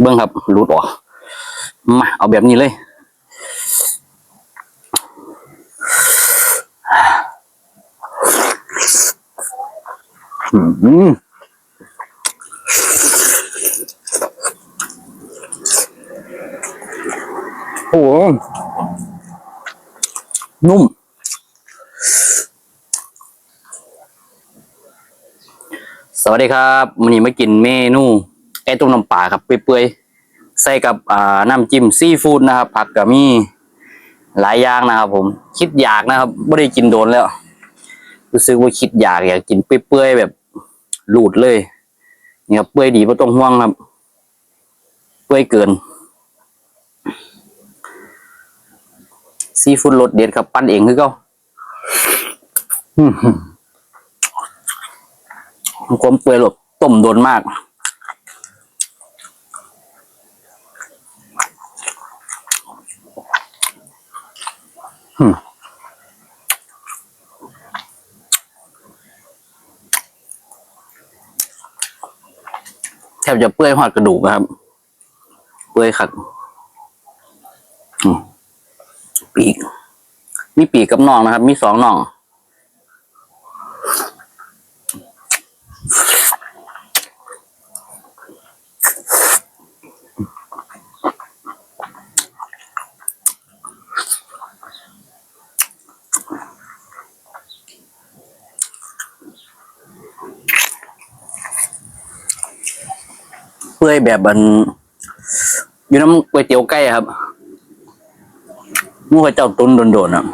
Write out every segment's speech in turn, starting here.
เบิ้งครับรูดออกมาเอาแบบนี้เลยอืมโอ้นุ่ม สวัสดีครับวันนี้มากินเมนู ก่ต้มน้ำปลาครับเปื่อยๆใส่กับอ่าน้ำจิ้มซีฟู้ดนะครับ ผักกับมีหลายอย่างนะครับ ผม คิดอยากนะครับไม่ได้กินโดนแล้วรู้สึกว่าคิดอยากอยากกินเปื่อยๆแบบหลุดเลยนี่ครับเปื่อยดีไม่ต้องห่วงครับ เปื่อยเกินซีฟู้ดรสเด็ดครับ ปั้นเองคือเก็ความเปื่อยหลบต้มโดนมาก บจะเปื่อยหอดกระดูกครับ เปื่อยขัดปีก มีปีกกับน่องนะครับ มีสองน่อง เปื่อยแบบอัน อยู่น้ำก๋วยเตี๋ยวไก่ครับมูกระเจ้าตุนโดนๆอะ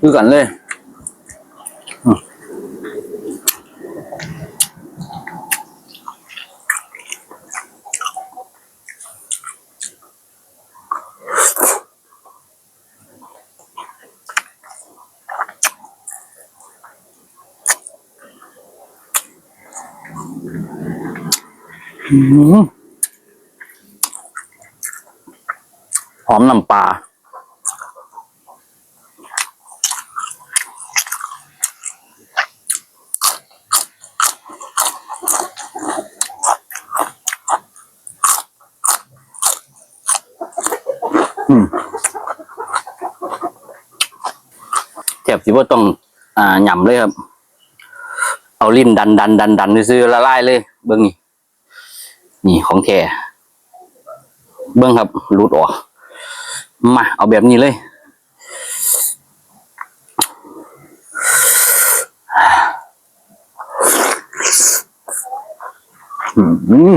คือกันเลย หอมน้ำปลาแทบสิว่าต้อง อ่าหย่ำเลยครับ เอาลิ้นดันดันดันดันซื้อละลายเลย เบิ้งนี่ นี่ของแท้เบิ้งครับรูดออก มาเอาแบบนี้เลยอืม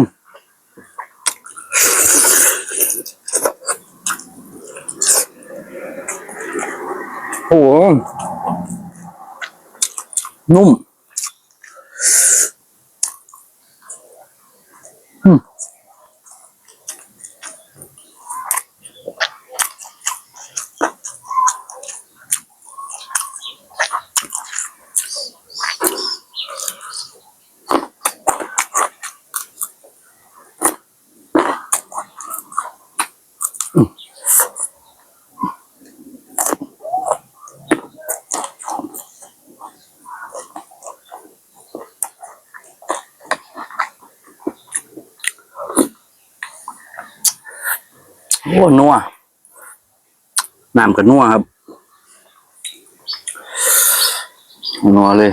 โอ้โหนุ่ม อ้นัวน้ำกับนัวครับนัวเลย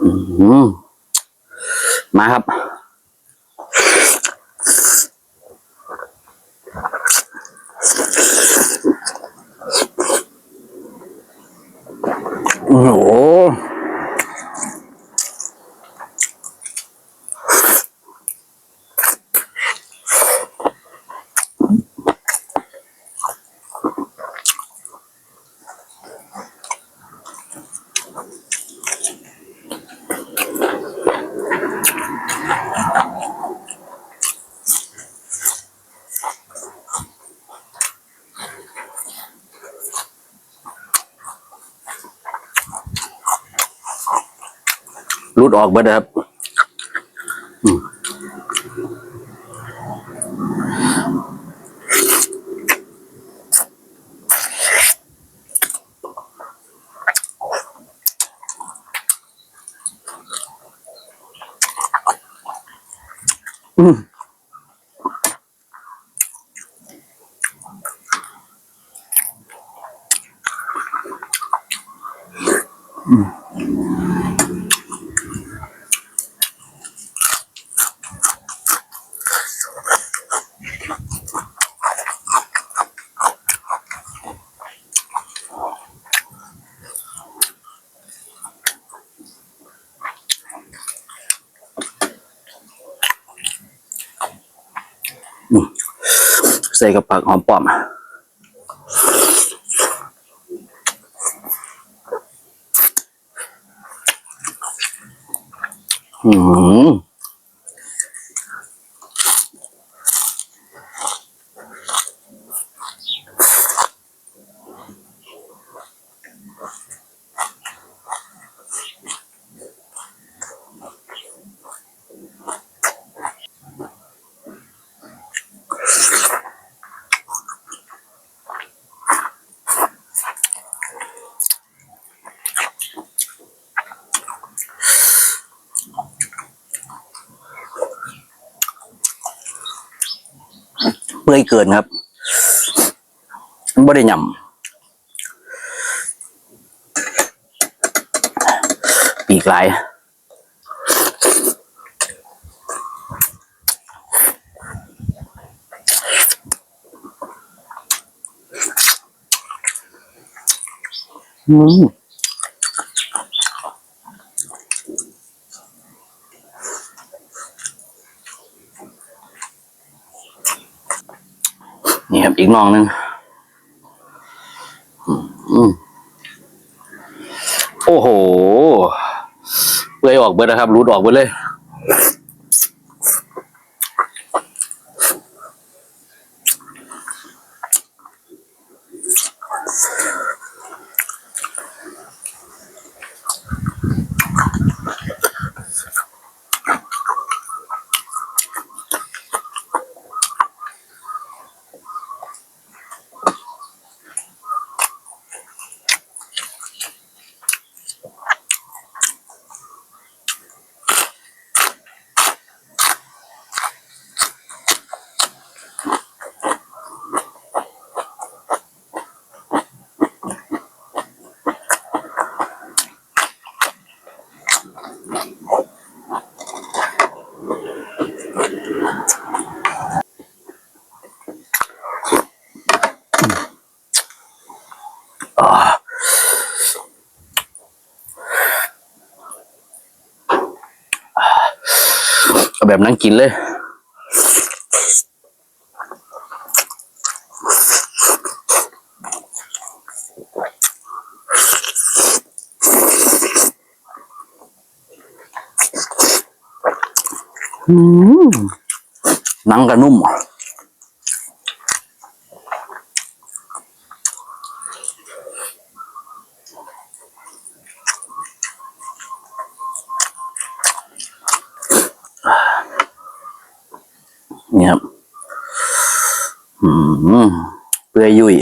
อืมมาครับ โอ้ ลุดออกมานะครับอืม ใส่กับผักหอมปอมอืม เปื่อยเกินครับมันบ่ได้หยำปีกลายอืม นี่ครับอีกน่องหนึงโอ้โหเปื่อยออกเบิดนะครับรูดออกเบิดเลย แบบนั่งกินเลย อืม หนังกระนุ่มเนี่ยครับ อืม เปื่อยยุ่ย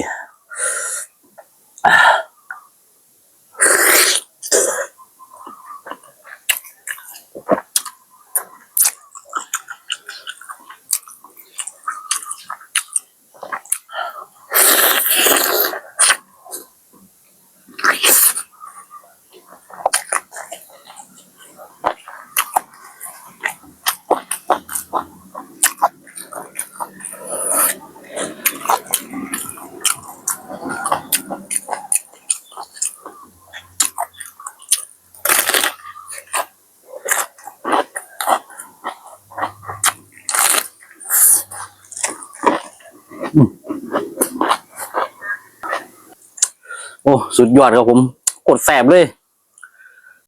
สุดยอดครับผมกดแสบเลย